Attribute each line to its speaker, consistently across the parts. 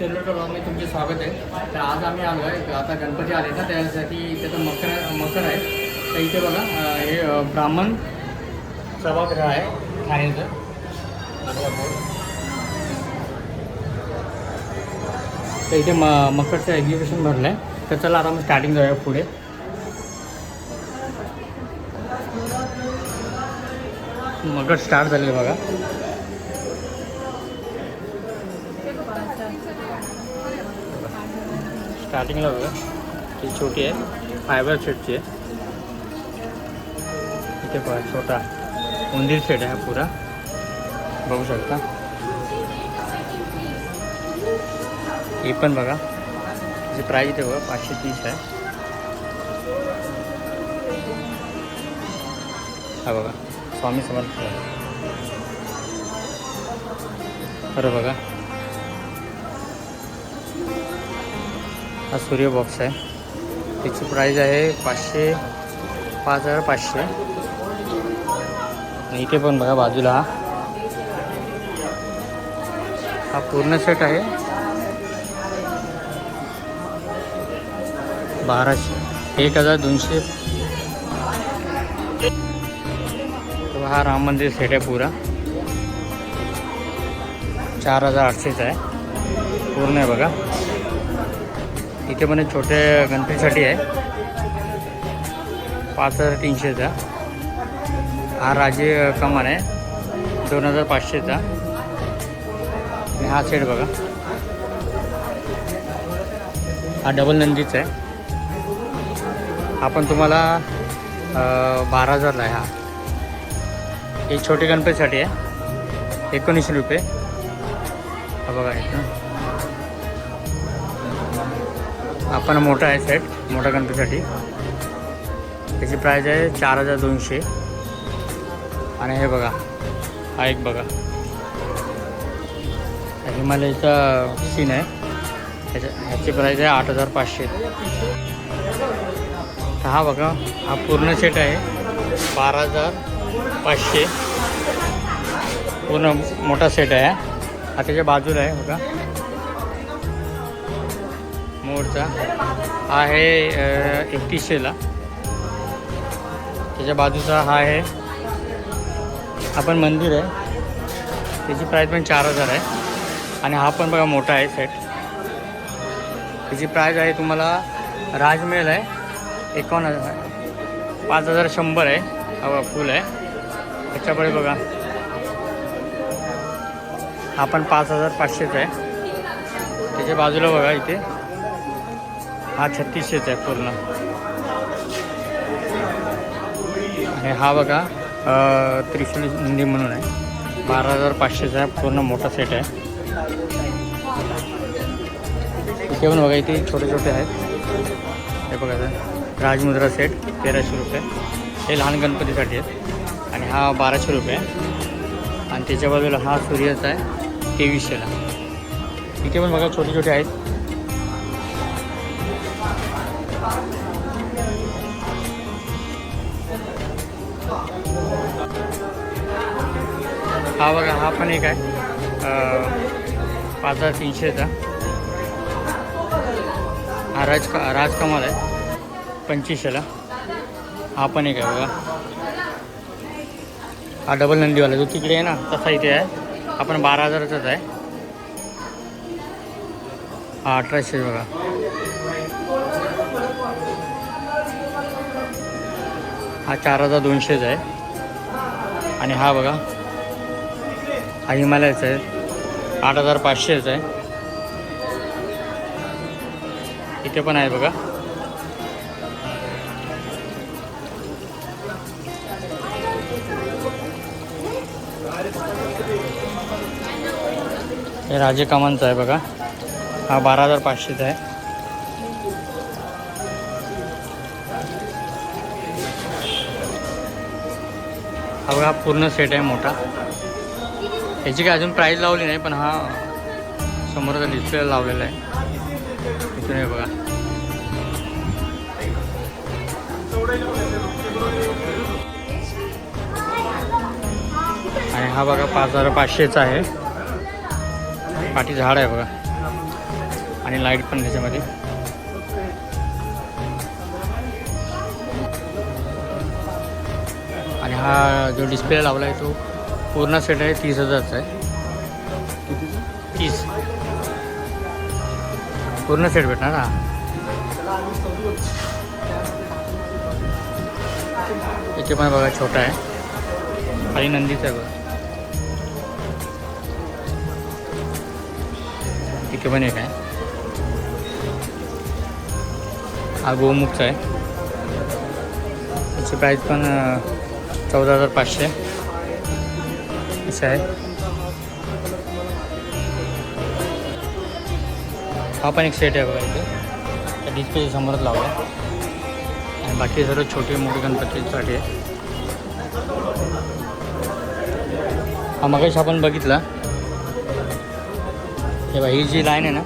Speaker 1: तेलवड मी तुमचे स्वागत आहे. तर आज आम्ही आलो आहे. आता गणपती आले ना त्यासाठी त्याचं मकर मकर आहे. तर इथे बघा हे ब्राह्मण सभागृह आहे. ठाण्याचं तर इथे म मकरचं एक्झिबिशन भरलं आहे तर चला आता मग स्टार्टिंग जाऊया पुढे. मकर स्टार्ट झाले बघा. स्टार्टिंगला बघा. ती छोटी आहे. फायबर सेटची आहे. इथे बघा छोटा. उंदीर सेट आहे पुरा. बघू शकता. ही पण बघा. त्याची प्राईज इथे बघा पाचशे तीस आहे. हा बघा. स्वामी समर्थ. बरं बघा. हा सूर्य बॉक्स आहे. त्याची प्राईज आहे पाचशे पाच हजार पाचशे. आणि इथे पण बघा बाजूला. हा हा पूर्ण सेट आहे. बाराशे एक हजार दोनशे. हा राम मंदिर सेट आहे पुरा. चार हजार आठशेचा आहे. पूर्ण आहे बघा. इथे पण एक छोट्या गणपतीसाठी आहे. पाच हजार तीनशेचा हा राजे कमान आहे. दोन हजार पाचशेचा आणि हा सेट बघा. हा डबल नंदीचा आहे. हा पण तुम्हाला बारा हजारला आहे हा. एक छोटे गणपतीसाठी आहे. एकोणीसशे रुपये. हा बघा इथं. आपण मोठा आहे सेट मोठ्या गणपतीसाठी. त्याची प्राईज आहे चार हजार दोनशे. आणि हे बघा हा एक बघा. हिमालयचा सीन आहे. ह्याच्या ह्याची प्राईज आहे आठ हजार पाचशे. तर हा बघा हा पूर्ण सेट आहे. बारा हजार पाचशे. पूर्ण मोठा सेट आहे. हा त्याच्या बाजूला आहे बघा. मोडचा आहे एकतीसशेला त्याच्या बाजूचा हा आहे. हा पण मंदिर आहे. त्याची प्राईस पण चार हजार आहे. आणि हा पण बघा मोठा आहे सेट त्याची प्राईस आहे तुम्हाला राजमहल आहे. एकावन्न हजार. पाच हजार शंभर आहे. हा फुल आहे. त्याच्यापुढे बघा. हा पण पाच हजार पाचशेचा आहे. त्याच्या बाजूला बघा इथे. हा छत्तीसशेच आहे पूर्ण. आणि हा बघा अ, त्रिशूल नंदी म्हणून आहे. बारा हजार पाचशेचा आहे पूर्ण मोठा सेट आहे. इथे पण बघा इथे छोटे छोटे आहेत. हे बघा राजमुद्रा सेट तेराशे रुपये. हे लहान गणपतीसाठी आहेत. आणि हा बाराशे रुपये. आहे आणि त्याच्या बाजूला हा सूर्याचा आहे तेवीसशेला. इथे पण बघा छोटे छोटे आहेत. हा बघा हा पण एक आहे. पाच हजार तीनशेचा हा राज राजकमाल आहे. पंचवीसशेला. हा पण एक आहे बघा. हा डबल नंदीवाला जो तिकडे आहे ना तसा इथे आहे. आपण बारा हजाराचाच आहे. हा अठराशे बघा. हा चार हजार दोनशेचा आहे. आणि हा बघा हा हिमालयाचा आहे. आठ हजार पाचशेचा आहे. इथे पण आहे बघा. हे राजे कामांचा आहे बघा. हा बारा हजार पाचशेचा आहे. हा बघा पूर्ण सेट आहे मोठा. याची काय अजून प्राईस लावली नाही पण हा समोरचा डिस्प्ले लावलेला आहे. इथून बघा. आणि हा बघा पाच हजार पाचशेचा आहे. पाठी झाड आहे बघा. आणि लाइट पण त्याच्यामध्ये. आणि हा जो डिस्प्ले लावला आहे तो पूर्ण सेट आहे तीस हजारचा आहे. तीस. पूर्ण सेट भेटणार ना इथे पण बघा छोटा आहे. खाली नंदीचा आहे बघा. इथे पण एक आहे. हा गोमुखचा आहे. त्याची प्राईस पण चौदा हजार पाचशे. असं आहे हा पण एक सेट आहे बघा इथे. त्या डिस्प्लेच्या समोरच लावला आणि बाकी सर्व छोटे मोठे गणपतीसाठी आहे. हा मगाशी आपण बघितला. हे बघा ही जी लाईन आहे ना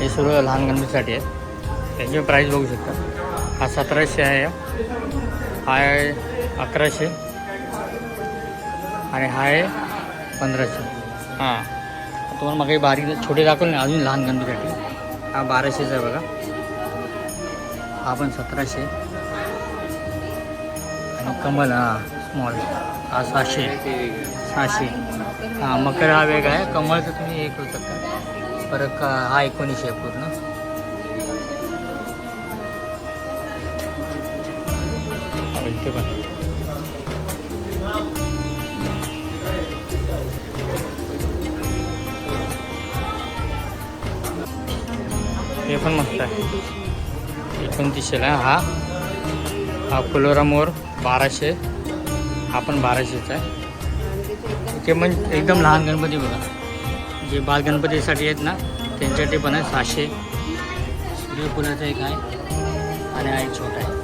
Speaker 1: हे सर्व लहान गणपतीसाठी आहे. त्याची प्राईस बघू शकता. हा सतराशे आहे. हा आहे अकराशे. आणि हा आहे पंधराशे. हां. तुम्हाला मग बारीक छोटे दाखवले ना अजून लहान गणपतीसाठी हा बाराशेचा आहे बघा. हा पण सतराशे. आणि कमल हा स्मॉल हा सहाशे. सहाशे. हां मकर हा वेगळा आहे. कमळचं तुम्ही हे करू शकता. परत का हा एकोणीसशे आहे पूर्ण. इथे पण. हे पण मस्त आहे. एकोणतीसशेला हा. हा फुलोरा मोर बाराशे. हा पण बाराशेचा आहे. ते म्हणजे एकदम लहान गणपती बघा. जे बाल गणपतीसाठी आहेत ना त्यांच्यासाठी पण आहे सहाशे. सूर्यफुलाचं एक आहे आणि हा एक छोटा आहे.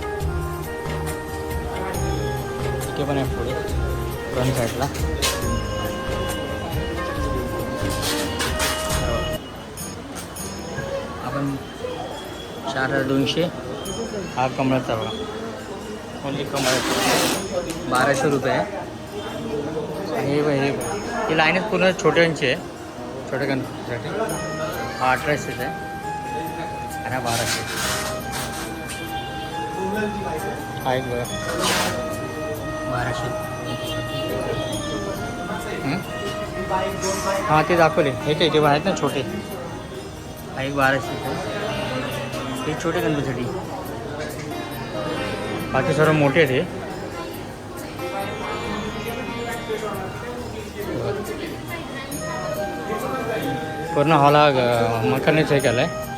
Speaker 1: ते पण आहे पुढे फ्रंट साईडला आपण चार हजार दोनशे. हा कमळाचा बघा ओनली कमळाचा बाराशे रुपये. आहे आणि हे बघ, हे बघ. ही लाईनच पूर्ण छोट्यांची आहे. छोट्या गणपतीसाठी हा अठराशेचा आहे. आणि हा बाराशे. हा एक बघा. बाराशे. हां ते दाखवले. हे ते जेव्हा आहेत ना छोटे. हा एक बाराशे हे छोटे गणपतीसाठी बाकी सर्व मोठे आहेत हे पूर्ण हॉला मकानेच हे केलं आहे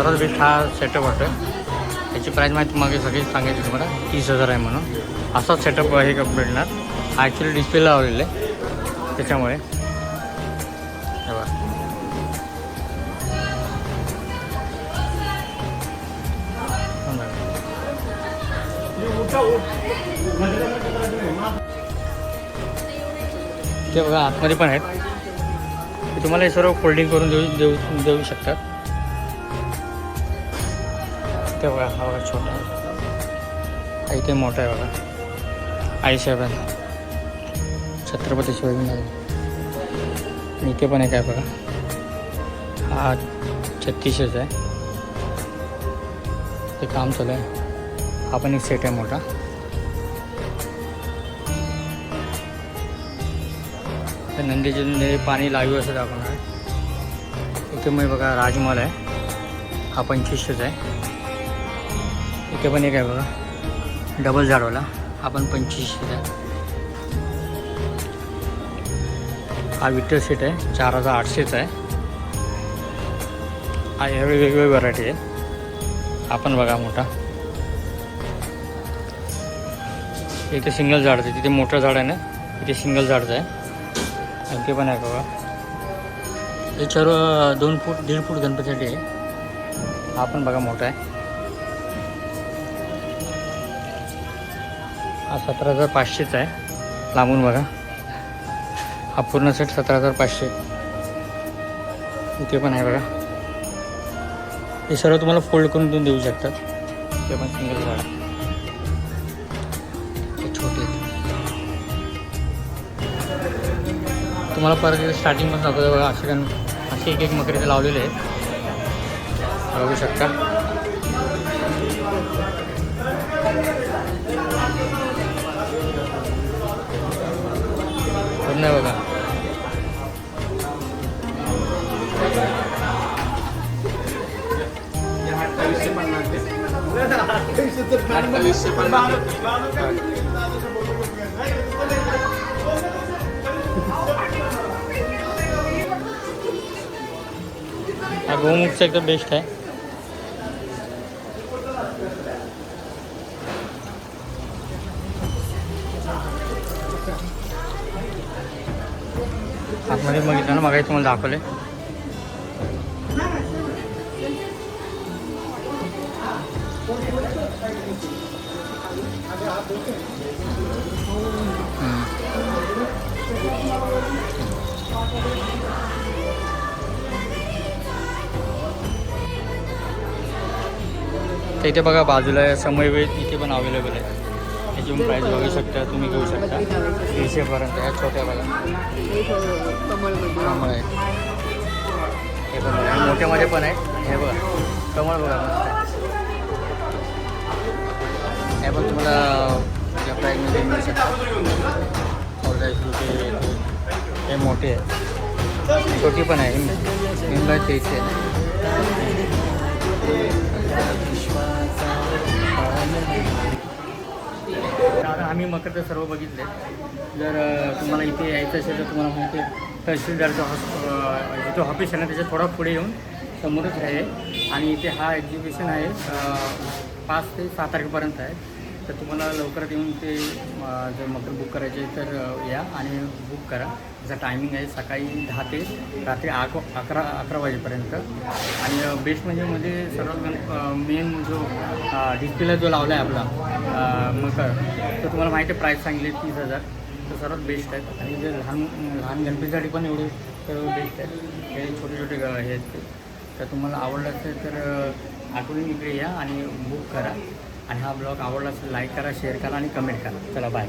Speaker 1: सरळ बेस्ट हा सेटअप वाटतो त्याची प्राईस माहिती मागे सगळी सांगायची तुम्हाला. तीस हजार आहे म्हणून. असाच सेटअप हे मिळणार हा ॲक्च्युली डिस्प्ले लावलेला. आहे त्याच्यामुळे ते बघा आतमध्ये पण आहेत. ते तुम्हाला हे सर्व फोल्डिंग करून देऊ देऊ देऊ शकतात. ते बघा हा बघा छोटा. आहे हा इथे मोठा आहे बघा. आईसाहेबांचा छत्रपती शिवाजी महाराज इथे पण एक आहे बघा. हा छत्तीसच आहे. ते काम चालू आहे. हा पण एक सेट आहे मोठा. नंदीचे नंदी पाणी लागू असं दाखवणार. आहे इथे मग बघा राजमहल आहे. हा पंचवीसच आहे. ते पण एक आहे बघा. डबल झाडवाला. आपण पंचवीसशे पंचवीसशेचा आहे हा विटर सेट आहे. चार हजार आठशेचा आहे. हा यावेळी वेगवेगळी व्हरायटी आहे. आपण बघा मोठा. इथे सिंगल झाडचं आहे. तिथे मोठं झाड आहे ना? इथे सिंगल झाडचं आहे. आणि ते पण आहे बघा. हे सर्व दोन फूट दीड फूट गणपतीसाठी आहे. हा पण बघा मोठा आहे. हा सतरा हजार पाचशेच आहे. लांबून बघा. हा पूर्ण सेट सतरा हजार पाचशे. इथे पण आहे बघा. हे सर्व तुम्हाला फोल्ड करून तुम्ही देऊ शकतात. ते पण सिंगल झाड छोटे. तुम्हाला परत स्टार्टिंग पण दाखवतो बघा. असे कारण असे एक एक मकरीचे लावलेले आहेत. बघू शकता. पूर्ण आहे बघा. हा गोमुखचा एकदम बेस्ट आहे. मध्ये बघितलं ना मगाही तुम्हाला दाखवले. तर इथे बघा बाजूला समयवेत इथे पण अवेलेबल आहे. त्याची पण प्राईस बघू शकता तुम्ही घेऊ शकता. तीनशेपर्यंत ह्या छोट्या बघा कमळ आहे. हे पण बघा मोठ्यामध्ये पण आहे. हे बघा कमळ बघा मस्त आहे. हे पण तुम्हाला या प्राईजमध्ये मिळू शकता. हे मोठे आहे. छोटी पण आहे. निंबा तेच आहे. दादा आम्ही मकर तर सर्व बघितले जर तुम्हाला इथे यायचं असेल तर तुम्हाला माहिती आहे तहसीलदारचं हॉस अ, जिथं ऑफिस आहे ना त्याच्या थोडा पुढे येऊन समोरच आहे. आणि इथे हा एक्झिबिशन आहे पाच ते सहा तारखेपर्यंत आहे. तर तुम्हाला लवकरात येऊन ते जर मकर बुक करायचे तर या आणि बुक करा. त्याचा टायमिंग आहे सकाळी दहा ते रात्री आक अकरा अकरा वाजेपर्यंत. आणि बेस्ट म्हणजे मध्ये सर्वात मेन जो डिस्प्लेला जो लावला आहे आपला मकर तर तुम्हाला माहिती आहे प्राईस सांगली तीस हजार. तर सर्वात बेस्ट आहेत आणि जे लहान लहान गणपतीसाठी पण एवढे सर्व बेस्ट आहेत. हे छोटे छोटे हे आहेत ते. तर तुम्हाला आवडलं असेल तर आठवणी इकडे या आणि बुक करा. आणि हा ब्लॉग आवडला असेल लाईक करा शेअर करा आणि कमेंट करा. चला बाय